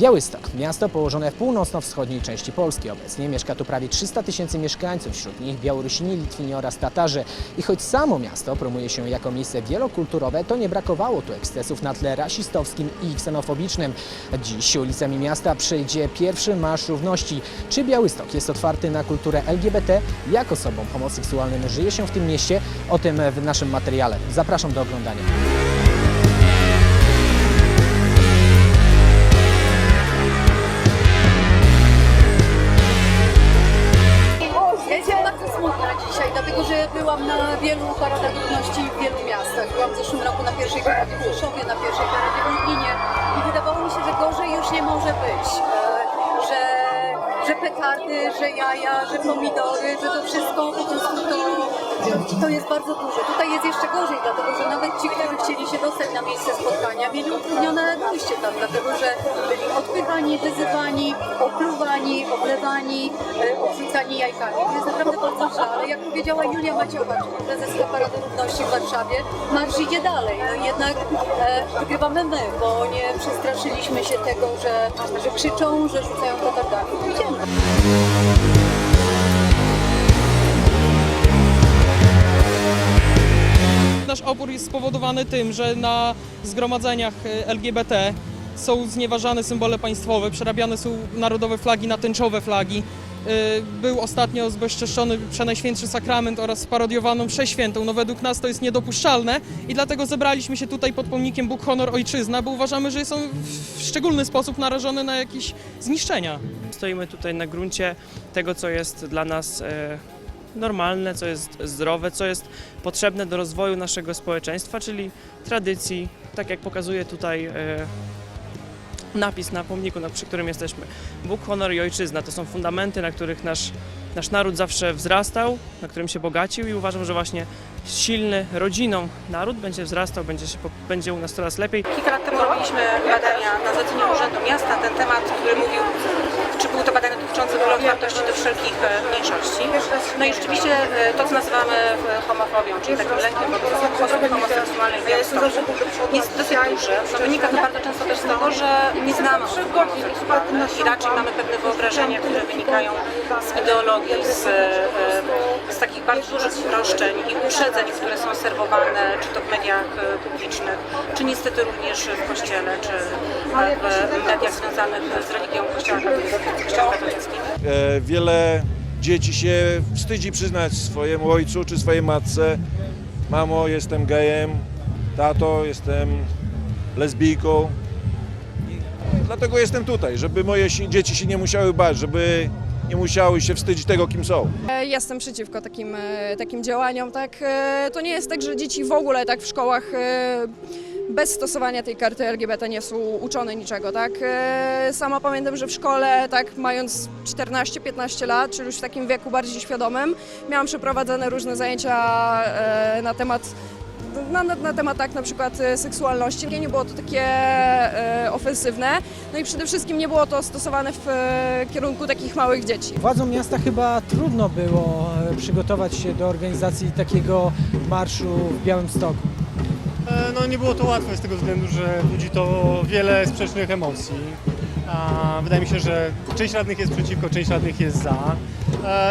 Białystok, miasto położone w północno-wschodniej części Polski. Obecnie mieszka tu prawie 300 tysięcy mieszkańców, wśród nich Białorusini, Litwini oraz Tatarzy. I choć samo miasto promuje się jako miejsce wielokulturowe, to nie brakowało tu ekscesów na tle rasistowskim i ksenofobicznym. Dziś ulicami miasta przejdzie pierwszy Marsz Równości. Czy Białystok jest otwarty na kulturę LGBT? Jak osobom homoseksualnym żyje się w tym mieście? O tym w naszym materiale. Zapraszam do oglądania. Dlatego że byłam na wielu paradach ludności w wielu miastach. Byłam w zeszłym roku na pierwszej paradzie w Rzeszowie, na pierwszej paradzie w Lublinie i wydawało mi się, że gorzej już nie może być. E, Że, że petardy, że jaja, że pomidory, że to wszystko po prostu to, to jest bardzo dużo. Tutaj jest jeszcze gorzej, dlatego że nawet ci, którzy chcieli się dostać na miejsce spotkania, mieli utrudnione dojście tam, dlatego że byli odpychani, wyzywani, opluwani, oblewani, e, obrzucani jajkami. To jest naprawdę bardzo żal, ale jak powiedziała Julia Maciocha, czyli prezeska Parady Równości w Warszawie, marsz idzie dalej. No jednak e, wygrywamy my, bo nie przestraszyliśmy się tego, że, że krzyczą, że rzucają petardami. Idziemy. Spowodowany tym, że na zgromadzeniach e, LGBT są znieważane symbole państwowe, przerabiane są narodowe flagi na tęczowe flagi. E, Był ostatnio zbezczeszczony Przenajświętszy Sakrament oraz sparodiowano mszę świętą. No według nas to jest niedopuszczalne i dlatego zebraliśmy się tutaj pod pomnikiem Bóg, Honor, Ojczyzna, bo uważamy, że są w szczególny sposób narażone na jakieś zniszczenia. Stoimy tutaj na gruncie tego, co jest dla nas e, normalne, co jest zdrowe, co jest potrzebne do rozwoju naszego społeczeństwa, czyli tradycji, tak jak pokazuje tutaj e, napis na pomniku, przy którym jesteśmy. Bóg, honor i ojczyzna to są fundamenty, na których nasz, nasz naród zawsze wzrastał, na którym się bogacił i uważam, że właśnie silny rodziną naród będzie wzrastał, będzie, się, będzie u nas coraz lepiej. Kilka lat temu robiliśmy badania na zlecenie Urzędu Miasta ten temat, który to ogóle otwartości do wszelkich e, mniejszości. No i rzeczywiście e, to, co nazywamy e, homofobią, czyli takim lękiem wobec osób homoseksualnych w Białymstoku, jest dosyć duży. No wynika to bardzo często też z tego, że nie znamy osób homoseksualnych. I raczej mamy pewne wyobrażenia, które wynikają z ideologii, z, z bardzo dużych uproszczeń i uprzedzeń, które są serwowane, czy to w mediach e, publicznych, czy niestety również w kościele, czy e, w mediach związanych z religią kościoła katolickiego. E, Wiele dzieci się wstydzi przyznać swojemu ojcu czy swojej matce: Mamo, jestem gejem, tato, jestem lesbijką. Dlatego jestem tutaj, żeby moje dzieci się nie musiały bać, żeby nie musiały się wstydzić tego, kim są. E, Jestem przeciwko takim, e, takim działaniom. Tak? E, To nie jest tak, że dzieci w ogóle tak w szkołach bez stosowania tej karty LGBT nie są uczone niczego. Tak? Sama pamiętam, że w szkole, tak mając 14-15 lat, czyli już w takim wieku bardziej świadomym, miałam przeprowadzane różne zajęcia na temat na, na, na temat tak na przykład e, seksualności. Nie było to takie e, ofensywne, no i przede wszystkim nie było to stosowane w e, kierunku takich małych dzieci. Władzom miasta chyba trudno było przygotować się do organizacji takiego marszu w Białymstoku. E, No nie było to łatwe z tego względu, że budzi to wiele sprzecznych emocji. A wydaje mi się, że część radnych jest przeciwko, część radnych jest za.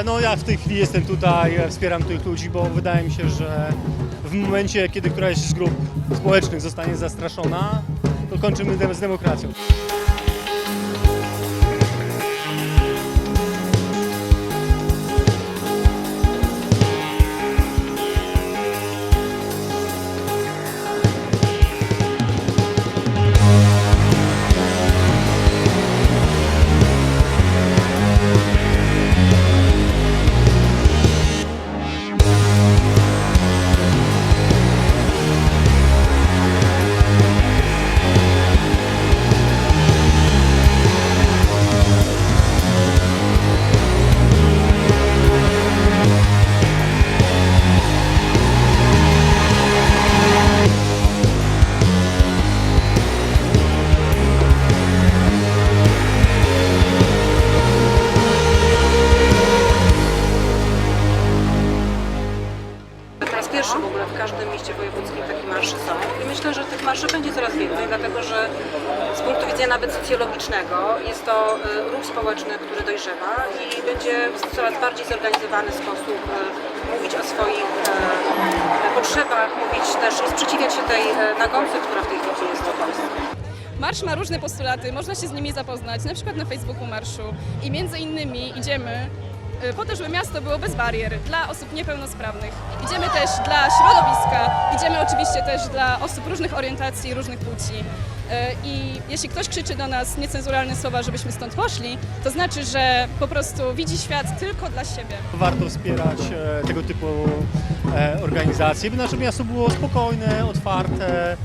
No ja w tej chwili jestem tutaj, wspieram tych ludzi, bo wydaje mi się, że momencie, kiedy któraś z grup społecznych zostanie zastraszona, to kończymy z demokracją. Rzeszy w ogóle w każdym mieście wojewódzkim takie marsze są. I myślę, że tych marszy będzie coraz więcej, dlatego że z punktu widzenia nawet socjologicznego jest to e, ruch społeczny, który dojrzewa i będzie w coraz bardziej zorganizowany sposób e, mówić o swoich e, potrzebach, mówić też i sprzeciwiać się tej nagonce, która w tej chwili jest w Polsce. Marsz ma różne postulaty, można się z nimi zapoznać, na przykład na Facebooku marszu i między innymi idziemy y, po to, żeby miasto było bez barier dla osób niepełnosprawnych. Idziemy też dla środowiska, idziemy oczywiście też dla osób różnych orientacji, różnych płci. Y, I jeśli ktoś krzyczy do nas niecenzuralne słowa, żebyśmy stąd poszli, to znaczy, że po prostu widzi świat tylko dla siebie. Warto wspierać e, tego typu e, organizacje, by nasze miasto było spokojne, otwarte,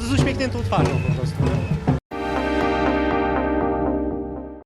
z uśmiechniętą twarzą po prostu.